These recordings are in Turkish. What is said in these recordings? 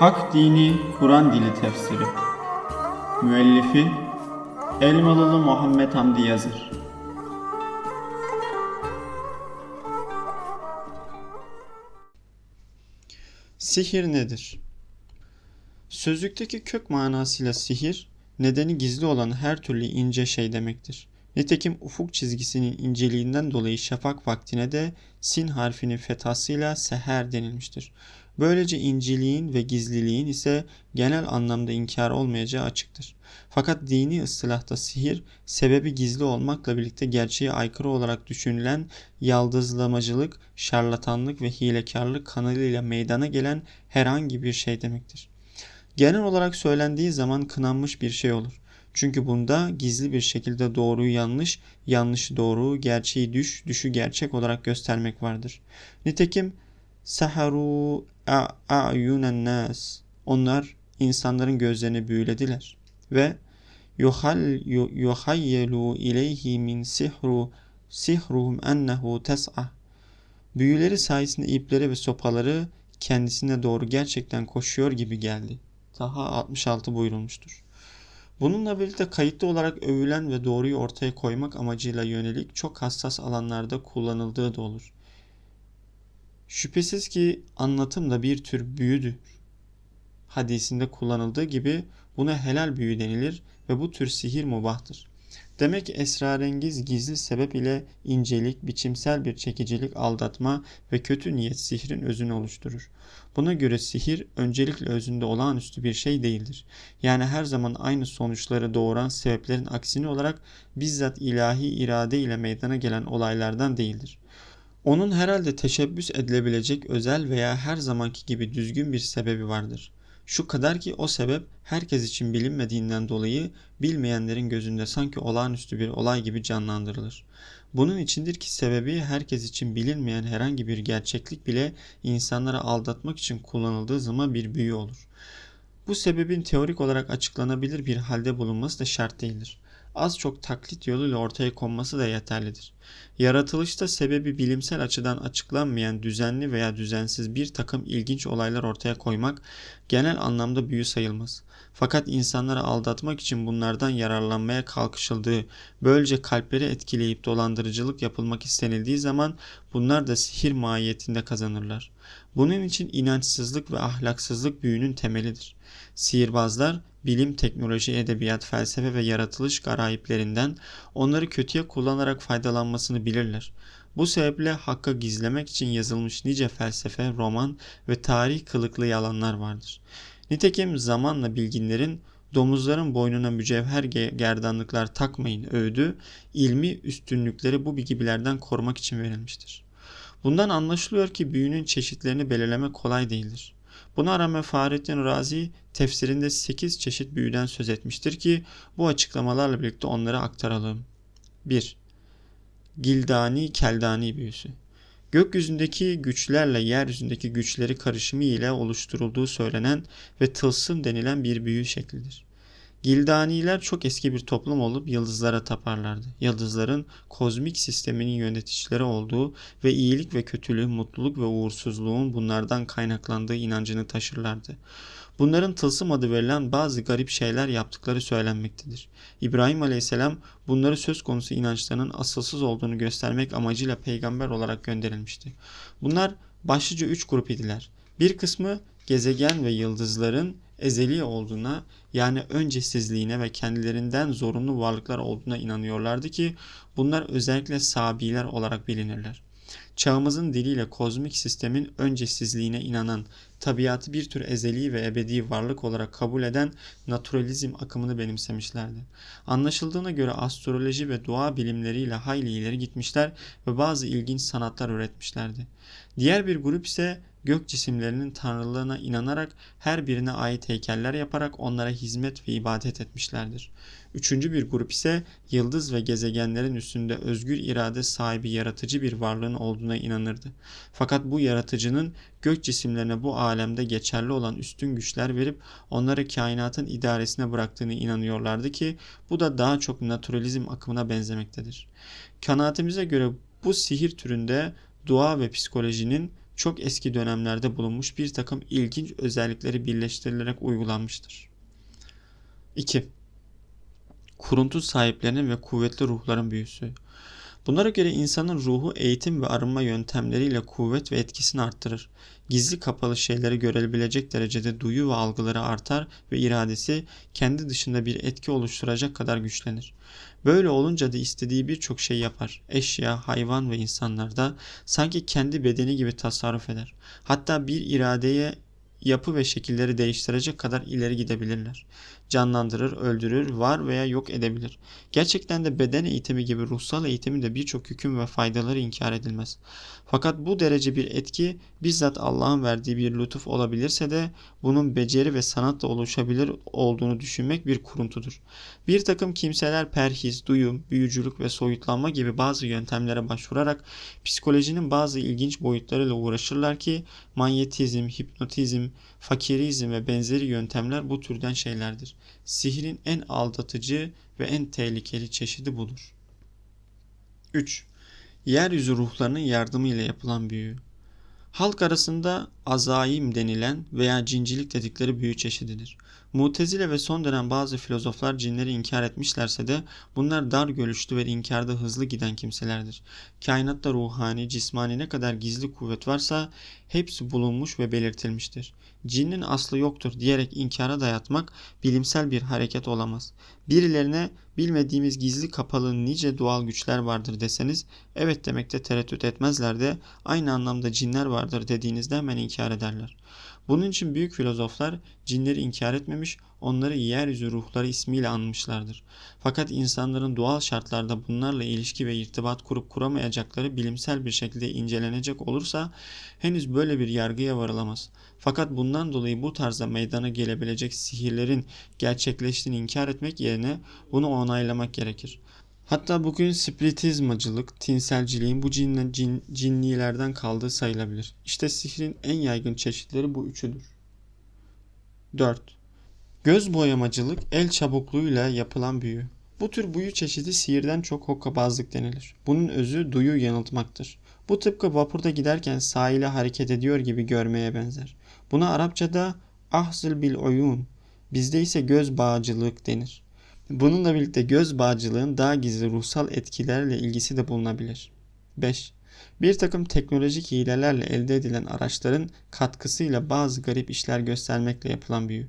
Hak Dini Kur'an Dili Tefsiri Müellifi Elmalılı Muhammed Hamdi Yazır Sihir nedir? Sözlükteki kök manasıyla sihir, nedeni gizli olan her türlü ince şey demektir. Nitekim ufuk çizgisinin inceliğinden dolayı şafak vaktine de sin harfinin fethasıyla seher denilmiştir. Böylece inceliğin ve gizliliğin ise genel anlamda inkar olmayacağı açıktır. Fakat dini ıstılahta sihir, sebebi gizli olmakla birlikte gerçeğe aykırı olarak düşünülen yaldızlamacılık, şarlatanlık ve hilekarlık kanalıyla meydana gelen herhangi bir şey demektir. Genel olarak söylendiği zaman kınanmış bir şey olur. Çünkü bunda gizli bir şekilde doğruyu yanlış, yanlışı doğru, gerçeği düş, düşü gerçek olarak göstermek vardır. Nitekim saharu a'yunen nas. Onlar insanların gözlerini büyülediler ve yuhal yuhayyelu ileyhi min sihru sihruhum ennehu tes'a. Büyüleri sayesinde ipleri ve sopaları kendisine doğru gerçekten koşuyor gibi geldi. Taha 66 buyurulmuştur. Bununla birlikte kayıtlı olarak övülen ve doğruyu ortaya koymak amacıyla yönelik çok hassas alanlarda kullanıldığı da olur. Şüphesiz ki anlatım da bir tür büyüdür. Hadisinde kullanıldığı gibi buna helal büyü denilir ve bu tür sihir mubahtır. Demek ki esrarengiz gizli sebep ile incelik, biçimsel bir çekicilik, aldatma ve kötü niyet sihrin özünü oluşturur. Buna göre sihir öncelikle özünde olağanüstü bir şey değildir. Yani her zaman aynı sonuçları doğuran sebeplerin aksini olarak bizzat ilahi irade ile meydana gelen olaylardan değildir. Onun herhalde teşebbüs edilebilecek özel veya her zamanki gibi düzgün bir sebebi vardır. Şu kadar ki o sebep herkes için bilinmediğinden dolayı bilmeyenlerin gözünde sanki olağanüstü bir olay gibi canlandırılır. Bunun içindir ki sebebi herkes için bilinmeyen herhangi bir gerçeklik bile insanları aldatmak için kullanıldığı zaman bir büyü olur. Bu sebebin teorik olarak açıklanabilir bir halde bulunması da şart değildir az çok taklit yoluyla ortaya konması da yeterlidir. Yaratılışta sebebi bilimsel açıdan açıklanmayan düzenli veya düzensiz bir takım ilginç olaylar ortaya koymak genel anlamda büyü sayılmaz. Fakat insanları aldatmak için bunlardan yararlanmaya kalkışıldığı, böylece kalpleri etkileyip dolandırıcılık yapılmak istenildiği zaman bunlar da sihir mahiyetinde kazanırlar. Bunun için inançsızlık ve ahlaksızlık büyünün temelidir. Sihirbazlar bilim, teknoloji, edebiyat, felsefe ve yaratılış garayiplerinden onları kötüye kullanarak faydalanmasını bilirler. Bu sebeple hakka gizlemek için yazılmış nice felsefe, roman ve tarih kılıklı yalanlar vardır. Nitekim zamanla bilginlerin domuzların boynuna mücevher gerdanlıklar takmayın öğüdü, ilmi üstünlükleri bu gibilerden korumak için verilmiştir. Bundan anlaşılıyor ki büyünün çeşitlerini belirlemek kolay değildir. Buna rağmen Fahrettin Razi tefsirinde 8 çeşit büyüden söz etmiştir ki bu açıklamalarla birlikte onları aktaralım. 1. Gildani Keldani büyüsü Gökyüzündeki güçlerle yeryüzündeki güçleri karışımı ile oluşturulduğu söylenen ve tılsım denilen bir büyü şeklidir. Gildaniler çok eski bir toplum olup yıldızlara taparlardı. Yıldızların kozmik sisteminin yöneticileri olduğu ve iyilik ve kötülüğün, mutluluk ve uğursuzluğun bunlardan kaynaklandığı inancını taşırlardı. Bunların tılsım adı verilen bazı garip şeyler yaptıkları söylenmektedir. İbrahim aleyhisselam bunları söz konusu inançlarının asılsız olduğunu göstermek amacıyla peygamber olarak gönderilmişti. Bunlar başlıca üç grup idiler. Bir kısmı gezegen ve yıldızların ezeli olduğuna yani öncesizliğine ve kendilerinden zorunlu varlıklar olduğuna inanıyorlardı ki bunlar özellikle sabiler olarak bilinirler. Çağımızın diliyle kozmik sistemin öncesizliğine inanan, tabiatı bir tür ezeli ve ebedi varlık olarak kabul eden naturalizm akımını benimsemişlerdi. Anlaşıldığına göre astroloji ve doğa bilimleriyle hayli ileri gitmişler ve bazı ilginç sanatlar üretmişlerdi. Diğer bir grup ise gök cisimlerinin tanrılığına inanarak her birine ait heykeller yaparak onlara hizmet ve ibadet etmişlerdir. Üçüncü bir grup ise yıldız ve gezegenlerin üstünde özgür irade sahibi yaratıcı bir varlığın olduğuna inanırdı. Fakat bu yaratıcının gök cisimlerine bu alemde geçerli olan üstün güçler verip onları kainatın idaresine bıraktığını inanıyorlardı ki bu da daha çok naturalizm akımına benzemektedir. Kanaatimize göre bu sihir türünde dua ve psikolojinin çok eski dönemlerde bulunmuş bir takım ilginç özellikleri birleştirilerek uygulanmıştır. 2. Kuruntu sahiplerinin ve kuvvetli ruhların büyüsü. Bunlara göre insanın ruhu eğitim ve arınma yöntemleriyle kuvvet ve etkisini arttırır. Gizli kapalı şeyleri görebilecek derecede duyu ve algıları artar ve iradesi kendi dışında bir etki oluşturacak kadar güçlenir. Böyle olunca da istediği birçok şey yapar. Eşya, hayvan ve insanlarda sanki kendi bedeni gibi tasarruf eder. Hatta bir iradeye yapı ve şekilleri değiştirecek kadar ileri gidebilirler canlandırır, öldürür, var veya yok edebilir. Gerçekten de beden eğitimi gibi ruhsal eğitimin de birçok hüküm ve faydaları inkar edilmez. Fakat bu derece bir etki bizzat Allah'ın verdiği bir lütuf olabilirse de bunun beceri ve sanatla oluşabilir olduğunu düşünmek bir kuruntudur. Bir takım kimseler perhiz, duyum, büyücülük ve soyutlanma gibi bazı yöntemlere başvurarak psikolojinin bazı ilginç boyutlarıyla uğraşırlar ki manyetizm, hipnotizm, fakirizm ve benzeri yöntemler bu türden şeylerdir. Sihrin en aldatıcı ve en tehlikeli çeşidi budur. 3. Yeryüzü ruhlarının yardımıyla yapılan büyü. Halk arasında azaim denilen veya cincilik dedikleri büyü çeşididir. Mutezile ve son dönem bazı filozoflar cinleri inkar etmişlerse de bunlar dar görüşlü ve inkarda hızlı giden kimselerdir. Kainatta ruhani, cismani ne kadar gizli kuvvet varsa hepsi bulunmuş ve belirtilmiştir. Cinnin aslı yoktur diyerek inkara dayatmak bilimsel bir hareket olamaz. Birilerine bilmediğimiz gizli kapalı nice doğal güçler vardır deseniz evet demekte tereddüt etmezler de aynı anlamda cinler vardır dediğinizde hemen inkar ederler. Bunun için büyük filozoflar cinleri inkar etmemiş, onları yeryüzü ruhları ismiyle anmışlardır. Fakat insanların doğal şartlarda bunlarla ilişki ve irtibat kurup kuramayacakları bilimsel bir şekilde incelenecek olursa henüz böyle bir yargıya varılamaz. Fakat bundan dolayı bu tarzda meydana gelebilecek sihirlerin gerçekleştiğini inkar etmek yerine bunu onaylamak gerekir. Hatta bugün spiritizmacılık, tinselciliğin bu cinle, cin, cinlilerden kaldığı sayılabilir. İşte sihrin en yaygın çeşitleri bu üçüdür. 4. Göz boyamacılık el çabukluğuyla yapılan büyü. Bu tür büyü çeşidi sihirden çok hokkabazlık denilir. Bunun özü duyu yanıltmaktır. Bu tıpkı vapurda giderken sahile hareket ediyor gibi görmeye benzer. Buna Arapçada ahzıl bil oyun, bizde ise göz bağcılık denir. Bununla birlikte göz bağcılığın daha gizli ruhsal etkilerle ilgisi de bulunabilir. 5. Bir takım teknolojik hilelerle elde edilen araçların katkısıyla bazı garip işler göstermekle yapılan büyü.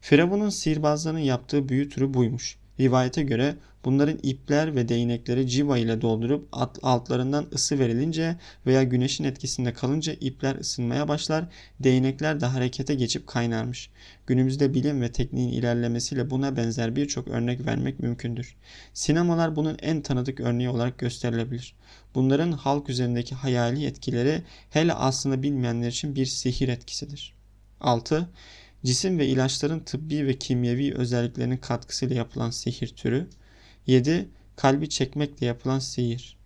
Firavun'un sihirbazlarının yaptığı büyü türü buymuş. Rivayete göre bunların ipler ve değnekleri civa ile doldurup altlarından ısı verilince veya güneşin etkisinde kalınca ipler ısınmaya başlar, değnekler de harekete geçip kaynarmış. Günümüzde bilim ve tekniğin ilerlemesiyle buna benzer birçok örnek vermek mümkündür. Sinemalar bunun en tanıdık örneği olarak gösterilebilir. Bunların halk üzerindeki hayali etkileri hele aslında bilmeyenler için bir sihir etkisidir. 6. Cisim ve ilaçların tıbbi ve kimyevi özelliklerinin katkısıyla yapılan sihir türü. 7. Kalbi çekmekle yapılan sihir.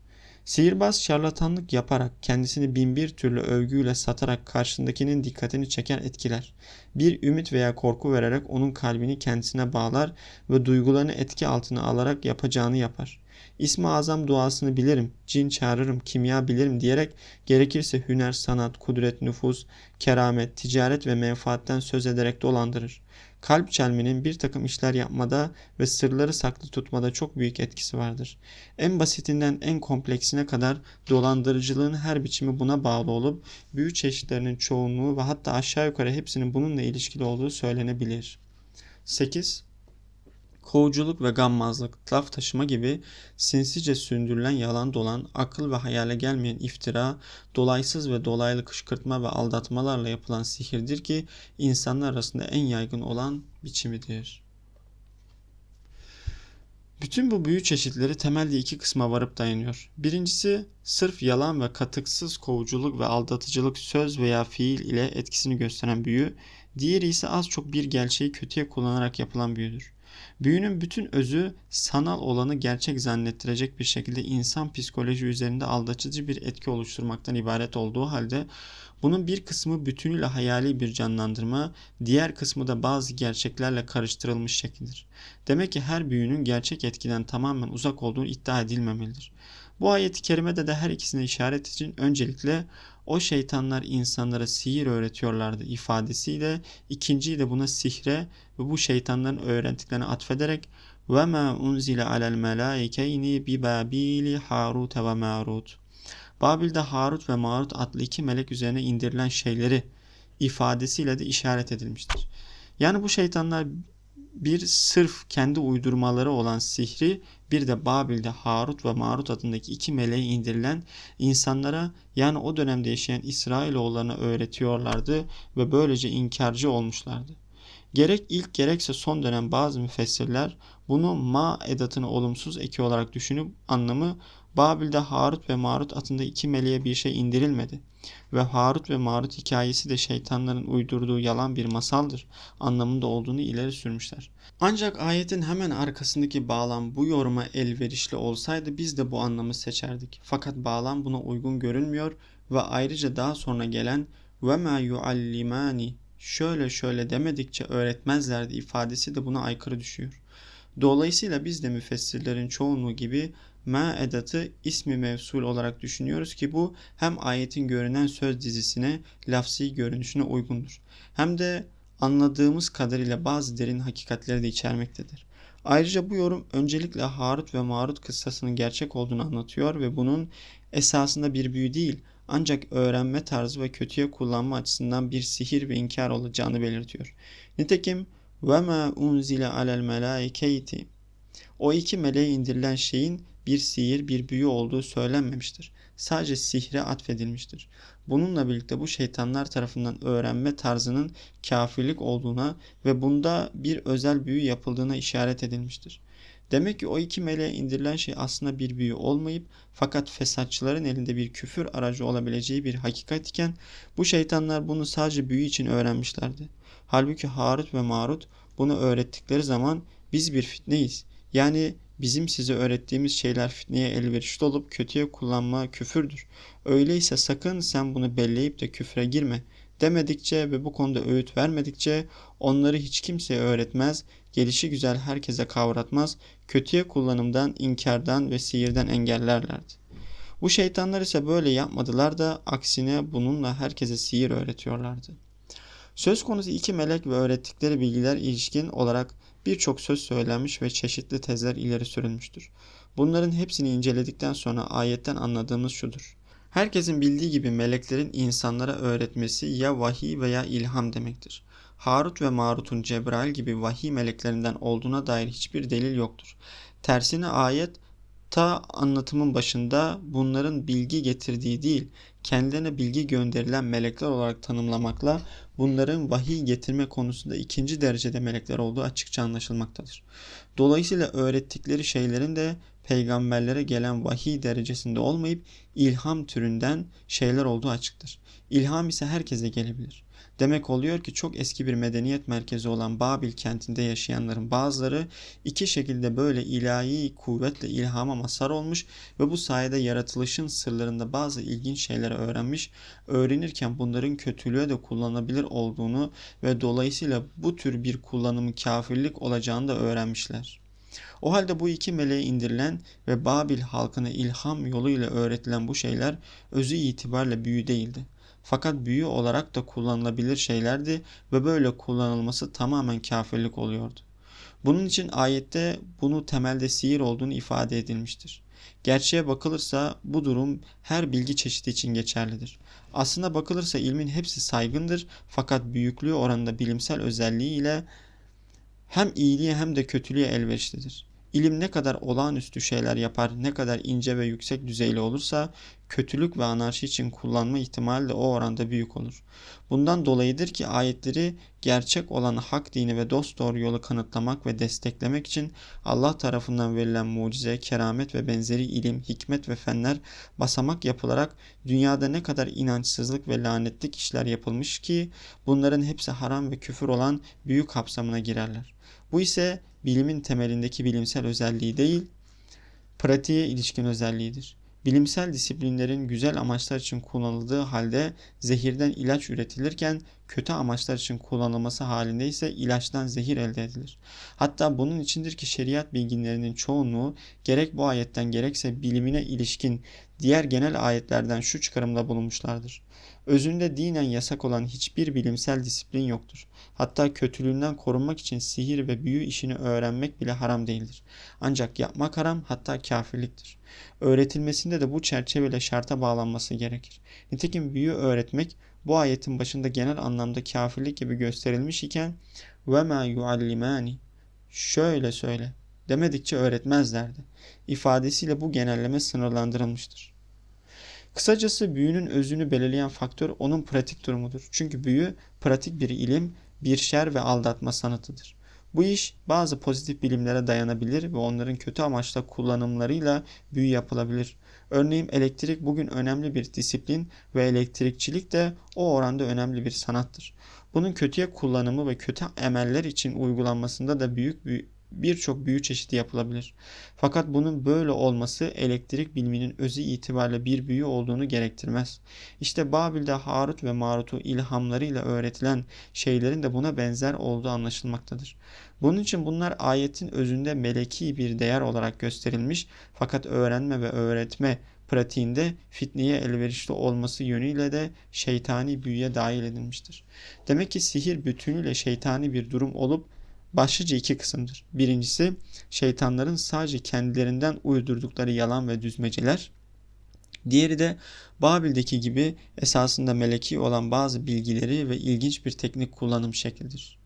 Sihirbaz şarlatanlık yaparak kendisini binbir türlü övgüyle satarak karşısındakinin dikkatini çeker etkiler. Bir ümit veya korku vererek onun kalbini kendisine bağlar ve duygularını etki altına alarak yapacağını yapar. İsmi azam duasını bilirim, cin çağırırım, kimya bilirim diyerek gerekirse hüner, sanat, kudret, nüfus, keramet, ticaret ve menfaatten söz ederek dolandırır. Kalp çelmenin bir takım işler yapmada ve sırları saklı tutmada çok büyük etkisi vardır. En basitinden en kompleksine kadar dolandırıcılığın her biçimi buna bağlı olup büyü çeşitlerinin çoğunluğu ve hatta aşağı yukarı hepsinin bununla ilişkili olduğu söylenebilir. 8 kovuculuk ve gammazlık, laf taşıma gibi sinsice sündürülen yalan dolan, akıl ve hayale gelmeyen iftira, dolaysız ve dolaylı kışkırtma ve aldatmalarla yapılan sihirdir ki insanlar arasında en yaygın olan biçimidir. Bütün bu büyü çeşitleri temelde iki kısma varıp dayanıyor. Birincisi sırf yalan ve katıksız kovuculuk ve aldatıcılık söz veya fiil ile etkisini gösteren büyü, diğeri ise az çok bir gerçeği kötüye kullanarak yapılan büyüdür. Büyünün bütün özü sanal olanı gerçek zannettirecek bir şekilde insan psikoloji üzerinde aldatıcı bir etki oluşturmaktan ibaret olduğu halde bunun bir kısmı bütünüyle hayali bir canlandırma, diğer kısmı da bazı gerçeklerle karıştırılmış şekildir. Demek ki her büyünün gerçek etkiden tamamen uzak olduğunu iddia edilmemelidir. Bu ayeti kerimede de her ikisine işaret için öncelikle o şeytanlar insanlara sihir öğretiyorlardı ifadesiyle ikinciyi de buna sihre ve bu şeytanların öğrendiklerini atfederek ve ma unzile alel melaikeyni bi babili harut ve marut. Babil'de Harut ve Marut adlı iki melek üzerine indirilen şeyleri ifadesiyle de işaret edilmiştir. Yani bu şeytanlar bir sırf kendi uydurmaları olan sihri bir de Babil'de Harut ve Marut adındaki iki meleğe indirilen insanlara yani o dönemde yaşayan İsrailoğullarına öğretiyorlardı ve böylece inkarcı olmuşlardı. Gerek ilk gerekse son dönem bazı müfessirler bunu ma edatını olumsuz eki olarak düşünüp anlamı Babil'de Harut ve Marut adında iki meleğe bir şey indirilmedi ve Harut ve Marut hikayesi de şeytanların uydurduğu yalan bir masaldır anlamında olduğunu ileri sürmüşler. Ancak ayetin hemen arkasındaki bağlam bu yoruma elverişli olsaydı biz de bu anlamı seçerdik. Fakat bağlam buna uygun görünmüyor ve ayrıca daha sonra gelen ve ma yuallimani şöyle şöyle demedikçe öğretmezlerdi ifadesi de buna aykırı düşüyor. Dolayısıyla biz de müfessirlerin çoğunluğu gibi ma edatı ismi mevsul olarak düşünüyoruz ki bu hem ayetin görünen söz dizisine, lafsi görünüşüne uygundur. Hem de anladığımız kadarıyla bazı derin hakikatleri de içermektedir. Ayrıca bu yorum öncelikle Harut ve Marut kıssasının gerçek olduğunu anlatıyor ve bunun esasında bir büyü değil ancak öğrenme tarzı ve kötüye kullanma açısından bir sihir ve inkar olacağını belirtiyor. Nitekim ma unzile alel melaikeyti o iki meleğe indirilen şeyin bir sihir, bir büyü olduğu söylenmemiştir. Sadece sihre atfedilmiştir. Bununla birlikte bu şeytanlar tarafından öğrenme tarzının kafirlik olduğuna ve bunda bir özel büyü yapıldığına işaret edilmiştir. Demek ki o iki meleğe indirilen şey aslında bir büyü olmayıp fakat fesatçıların elinde bir küfür aracı olabileceği bir hakikat iken bu şeytanlar bunu sadece büyü için öğrenmişlerdi. Halbuki Harut ve Marut bunu öğrettikleri zaman biz bir fitneyiz. Yani bizim size öğrettiğimiz şeyler fitneye elverişli olup kötüye kullanma küfürdür. Öyleyse sakın sen bunu belleyip de küfre girme demedikçe ve bu konuda öğüt vermedikçe onları hiç kimseye öğretmez, gelişi güzel herkese kavratmaz, kötüye kullanımdan, inkardan ve sihirden engellerlerdi. Bu şeytanlar ise böyle yapmadılar da aksine bununla herkese sihir öğretiyorlardı. Söz konusu iki melek ve öğrettikleri bilgiler ilişkin olarak birçok söz söylenmiş ve çeşitli tezler ileri sürülmüştür. Bunların hepsini inceledikten sonra ayetten anladığımız şudur. Herkesin bildiği gibi meleklerin insanlara öğretmesi ya vahiy veya ilham demektir. Harut ve Marut'un Cebrail gibi vahiy meleklerinden olduğuna dair hiçbir delil yoktur. Tersine ayet ta anlatımın başında bunların bilgi getirdiği değil, kendilerine bilgi gönderilen melekler olarak tanımlamakla bunların vahiy getirme konusunda ikinci derecede melekler olduğu açıkça anlaşılmaktadır. Dolayısıyla öğrettikleri şeylerin de peygamberlere gelen vahiy derecesinde olmayıp ilham türünden şeyler olduğu açıktır. İlham ise herkese gelebilir. Demek oluyor ki çok eski bir medeniyet merkezi olan Babil kentinde yaşayanların bazıları iki şekilde böyle ilahi kuvvetle ilhama mazhar olmuş ve bu sayede yaratılışın sırlarında bazı ilginç şeyleri öğrenmiş, öğrenirken bunların kötülüğe de kullanılabilir olduğunu ve dolayısıyla bu tür bir kullanımı kafirlik olacağını da öğrenmişler. O halde bu iki meleğe indirilen ve Babil halkına ilham yoluyla öğretilen bu şeyler özü itibariyle büyü değildi. Fakat büyü olarak da kullanılabilir şeylerdi ve böyle kullanılması tamamen kafirlik oluyordu. Bunun için ayette bunu temelde sihir olduğunu ifade edilmiştir. Gerçeğe bakılırsa bu durum her bilgi çeşidi için geçerlidir. Aslında bakılırsa ilmin hepsi saygındır fakat büyüklüğü oranında bilimsel özelliğiyle hem iyiliğe hem de kötülüğe elverişlidir. İlim ne kadar olağanüstü şeyler yapar, ne kadar ince ve yüksek düzeyli olursa kötülük ve anarşi için kullanma ihtimali de o oranda büyük olur. Bundan dolayıdır ki ayetleri gerçek olan hak dini ve dost doğru yolu kanıtlamak ve desteklemek için Allah tarafından verilen mucize, keramet ve benzeri ilim, hikmet ve fenler basamak yapılarak dünyada ne kadar inançsızlık ve lanetlik işler yapılmış ki bunların hepsi haram ve küfür olan büyük kapsamına girerler. Bu ise bilimin temelindeki bilimsel özelliği değil, pratiğe ilişkin özelliğidir. Bilimsel disiplinlerin güzel amaçlar için kullanıldığı halde zehirden ilaç üretilirken kötü amaçlar için kullanılması halinde ise ilaçtan zehir elde edilir. Hatta bunun içindir ki şeriat bilginlerinin çoğunluğu gerek bu ayetten gerekse bilimine ilişkin diğer genel ayetlerden şu çıkarımda bulunmuşlardır. Özünde dinen yasak olan hiçbir bilimsel disiplin yoktur. Hatta kötülüğünden korunmak için sihir ve büyü işini öğrenmek bile haram değildir. Ancak yapmak haram hatta kafirliktir. Öğretilmesinde de bu çerçeveyle şarta bağlanması gerekir. Nitekim büyü öğretmek bu ayetin başında genel anlamda kafirlik gibi gösterilmiş iken ve ma yuallimani şöyle söyle demedikçe öğretmezlerdi. İfadesiyle bu genelleme sınırlandırılmıştır. Kısacası büyünün özünü belirleyen faktör onun pratik durumudur. Çünkü büyü pratik bir ilim, bir şer ve aldatma sanatıdır. Bu iş bazı pozitif bilimlere dayanabilir ve onların kötü amaçla kullanımlarıyla büyü yapılabilir. Örneğin elektrik bugün önemli bir disiplin ve elektrikçilik de o oranda önemli bir sanattır. Bunun kötüye kullanımı ve kötü emeller için uygulanmasında da büyük birçok büyü çeşidi yapılabilir. Fakat bunun böyle olması elektrik biliminin özü itibariyle bir büyü olduğunu gerektirmez. İşte Babil'de Harut ve Marut'u ilhamlarıyla öğretilen şeylerin de buna benzer olduğu anlaşılmaktadır. Bunun için bunlar ayetin özünde meleki bir değer olarak gösterilmiş fakat öğrenme ve öğretme pratiğinde fitneye elverişli olması yönüyle de şeytani büyüye dahil edilmiştir. Demek ki sihir bütünüyle şeytani bir durum olup başlıca iki kısımdır. Birincisi şeytanların sadece kendilerinden uydurdukları yalan ve düzmeceler. Diğeri de Babil'deki gibi esasında meleki olan bazı bilgileri ve ilginç bir teknik kullanım şeklidir.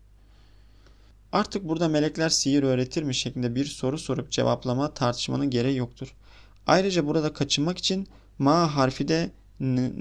Artık burada melekler sihir öğretir mi şeklinde bir soru sorup cevaplama tartışmanın gereği yoktur. Ayrıca burada kaçınmak için ma harfi de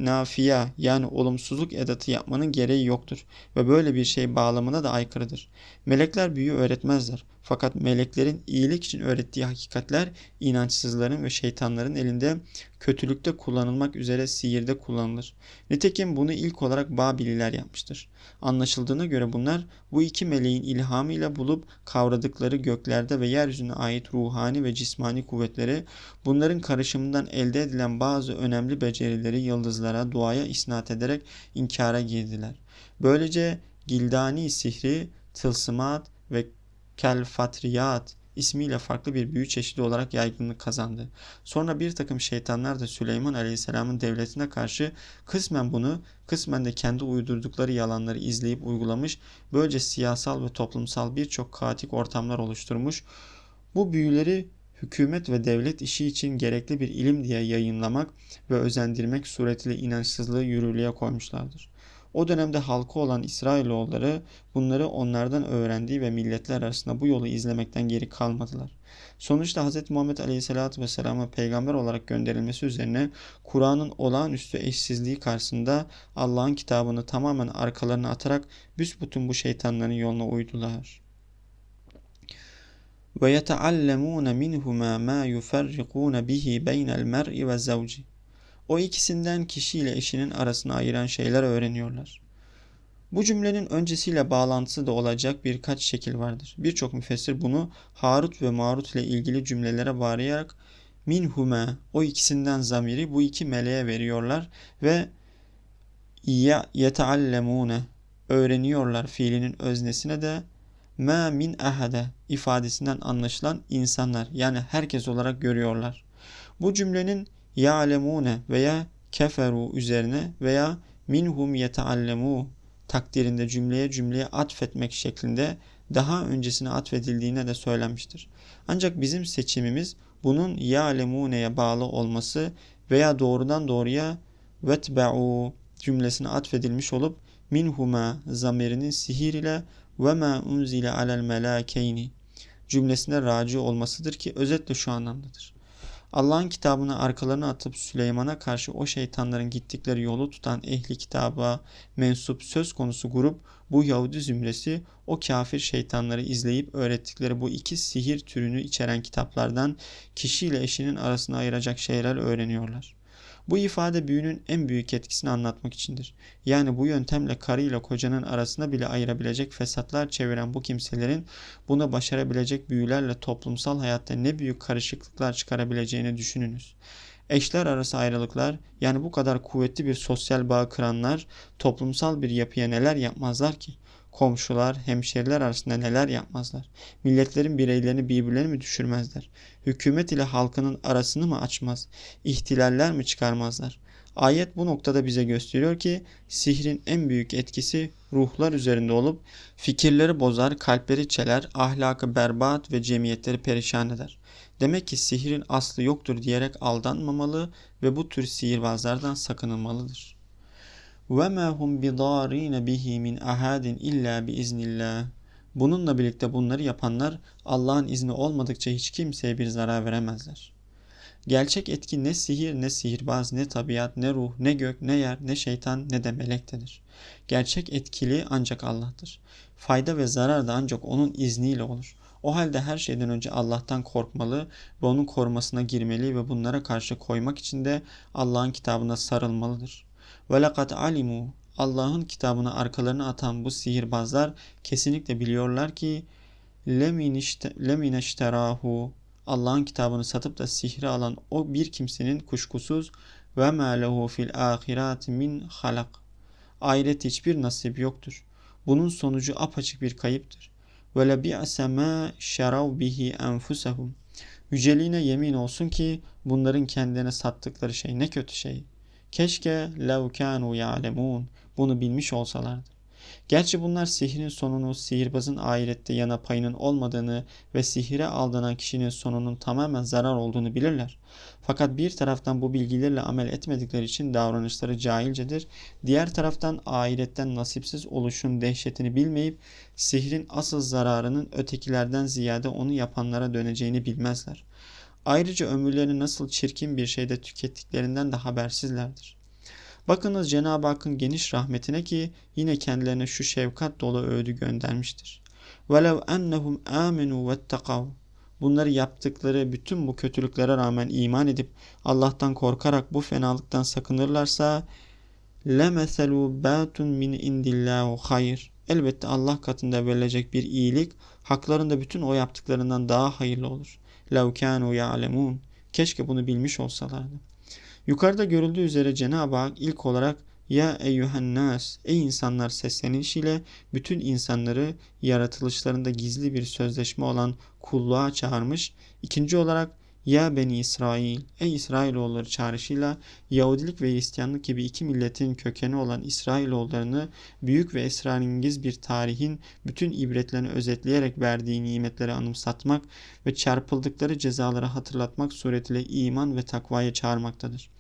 nafiya yani olumsuzluk edatı yapmanın gereği yoktur ve böyle bir şey bağlamına da aykırıdır. Melekler büyü öğretmezler. Fakat meleklerin iyilik için öğrettiği hakikatler inançsızların ve şeytanların elinde kötülükte kullanılmak üzere sihirde kullanılır. Nitekim bunu ilk olarak Babililer yapmıştır. Anlaşıldığına göre bunlar bu iki meleğin ilhamıyla bulup kavradıkları göklerde ve yeryüzüne ait ruhani ve cismani kuvvetleri, bunların karışımından elde edilen bazı önemli becerileri yıldızlara, duaya isnat ederek inkara girdiler. Böylece Gildani sihri, tılsımat ve Kelfatriyat ismiyle farklı bir büyü çeşidi olarak yaygınlık kazandı. Sonra bir takım şeytanlar da Süleyman Aleyhisselam'ın devletine karşı kısmen bunu, kısmen de kendi uydurdukları yalanları izleyip uygulamış, böylece siyasal ve toplumsal birçok kaotik ortamlar oluşturmuş. Bu büyüleri hükümet ve devlet işi için gerekli bir ilim diye yayınlamak ve özendirmek suretiyle inançsızlığı yürürlüğe koymuşlardır. O dönemde halkı olan İsrailoğulları bunları onlardan öğrendiği ve milletler arasında bu yolu izlemekten geri kalmadılar. Sonuçta Hz. Muhammed Aleyhisselatü Vesselam'a peygamber olarak gönderilmesi üzerine Kur'an'ın olağanüstü eşsizliği karşısında Allah'ın kitabını tamamen arkalarına atarak büsbütün bu şeytanların yoluna uydular. Minhuma ma yuferrikûne bihi beynel mer'i ve zavci. O ikisinden kişiyle eşinin arasını ayıran şeyler öğreniyorlar. Bu cümlenin öncesiyle bağlantısı da olacak birkaç şekil vardır. Birçok müfessir bunu Harut ve Marut ile ilgili cümlelere bağlayarak minhume o ikisinden zamiri bu iki meleğe veriyorlar ve ya yeteallemune öğreniyorlar fiilinin öznesine de ma min ahade ifadesinden anlaşılan insanlar yani herkes olarak görüyorlar. Bu cümlenin ya'lemune veya keferu üzerine veya minhum yeteallemu takdirinde cümleye cümleye atfetmek şeklinde daha öncesine atfedildiğine de söylenmiştir. Ancak bizim seçimimiz bunun ya'lemune'ye bağlı olması veya doğrudan doğruya vetbe'u cümlesine atfedilmiş olup minhuma zamirinin sihir ile ve ma unzile alel melakeyni cümlesine raci olmasıdır ki özetle şu anlamdadır. Allah'ın kitabını arkalarına atıp Süleyman'a karşı o şeytanların gittikleri yolu tutan ehli kitaba mensup söz konusu grup bu Yahudi zümresi o kafir şeytanları izleyip öğrettikleri bu iki sihir türünü içeren kitaplardan kişiyle eşinin arasını ayıracak şeyler öğreniyorlar. Bu ifade büyünün en büyük etkisini anlatmak içindir. Yani bu yöntemle karı ile kocanın arasına bile ayırabilecek fesatlar çeviren bu kimselerin buna başarabilecek büyülerle toplumsal hayatta ne büyük karışıklıklar çıkarabileceğini düşününüz. Eşler arası ayrılıklar yani bu kadar kuvvetli bir sosyal bağ kıranlar toplumsal bir yapıya neler yapmazlar ki? Komşular, hemşeriler arasında neler yapmazlar? Milletlerin bireylerini birbirlerine mi düşürmezler? Hükümet ile halkının arasını mı açmaz? İhtilaller mi çıkarmazlar? Ayet bu noktada bize gösteriyor ki sihrin en büyük etkisi ruhlar üzerinde olup fikirleri bozar, kalpleri çeler, ahlakı berbat ve cemiyetleri perişan eder. Demek ki sihrin aslı yoktur diyerek aldanmamalı ve bu tür sihirbazlardan sakınılmalıdır. Ve ma hum bidarine bihi min ahadin illa bi iznillah. Bununla birlikte bunları yapanlar Allah'ın izni olmadıkça hiç kimseye bir zarar veremezler. Gerçek etki ne sihir ne sihirbaz ne tabiat ne ruh ne gök ne yer ne şeytan ne de melektedir. Gerçek etkili ancak Allah'tır. Fayda ve zarar da ancak onun izniyle olur. O halde her şeyden önce Allah'tan korkmalı ve onun korumasına girmeli ve bunlara karşı koymak için de Allah'ın kitabına sarılmalıdır.'' Ve lekad alimu Allah'ın kitabına arkalarını atan bu sihirbazlar kesinlikle biliyorlar ki lemineşterahu Allah'ın kitabını satıp da sihri alan o bir kimsenin kuşkusuz ve ma lehu fil ahirat min halak. Ahiret hiçbir nasip yoktur. Bunun sonucu apaçık bir kayıptır. Ve le bi'se ma şerav bihi enfusehum. Yüceliğine yemin olsun ki bunların kendilerine sattıkları şey ne kötü şey. Keşke lev kanu ya'lemun. Bunu bilmiş olsalardı. Gerçi bunlar sihrin sonunu, sihirbazın ahirette yana payının olmadığını ve sihire aldanan kişinin sonunun tamamen zarar olduğunu bilirler. Fakat bir taraftan bu bilgilerle amel etmedikleri için davranışları cahilcedir. Diğer taraftan ahiretten nasipsiz oluşun dehşetini bilmeyip sihrin asıl zararının ötekilerden ziyade onu yapanlara döneceğini bilmezler. Ayrıca ömürlerini nasıl çirkin bir şeyde tükettiklerinden de habersizlerdir. Bakınız Cenab-ı Hakk'ın geniş rahmetine ki yine kendilerine şu şefkat dolu öğüdü göndermiştir. وَلَوْ اَنَّهُمْ آمِنُوا وَاتَّقَوْا Bunları yaptıkları bütün bu kötülüklere rağmen iman edip Allah'tan korkarak bu fenalıktan sakınırlarsa لَمَثَلُوا بَاتٌ مِنْ اِنْدِ اللّٰهُ hayır. Elbette Allah katında verilecek bir iyilik haklarında bütün o yaptıklarından daha hayırlı olur. لَوْ كَانُوا يَعْلَمُونَ Keşke bunu bilmiş olsalardı. Yukarıda görüldüğü üzere Cenab-ı Hak ilk olarak ya eyyühen nas ey insanlar seslenişiyle bütün insanları yaratılışlarında gizli bir sözleşme olan kulluğa çağırmış. İkinci olarak ya Beni İsrail, ey İsrailoğulları çağrışıyla Yahudilik ve Hristiyanlık gibi iki milletin kökeni olan İsrailoğullarını büyük ve esrarengiz bir tarihin bütün ibretlerini özetleyerek verdiği nimetleri anımsatmak ve çarpıldıkları cezaları hatırlatmak suretiyle iman ve takvaya çağırmaktadır.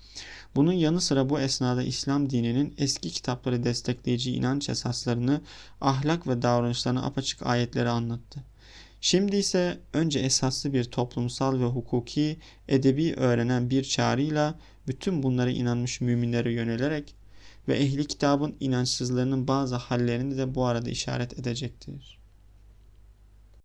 Bunun yanı sıra bu esnada İslam dininin eski kitapları destekleyici inanç esaslarını, ahlak ve davranışlarını apaçık ayetleri anlattı. Şimdi ise önce esaslı bir toplumsal ve hukuki edebi öğrenen bir çağrıyla bütün bunlara inanmış müminlere yönelerek ve ehli kitabın inançsızlarının bazı hallerini de bu arada işaret edecektir.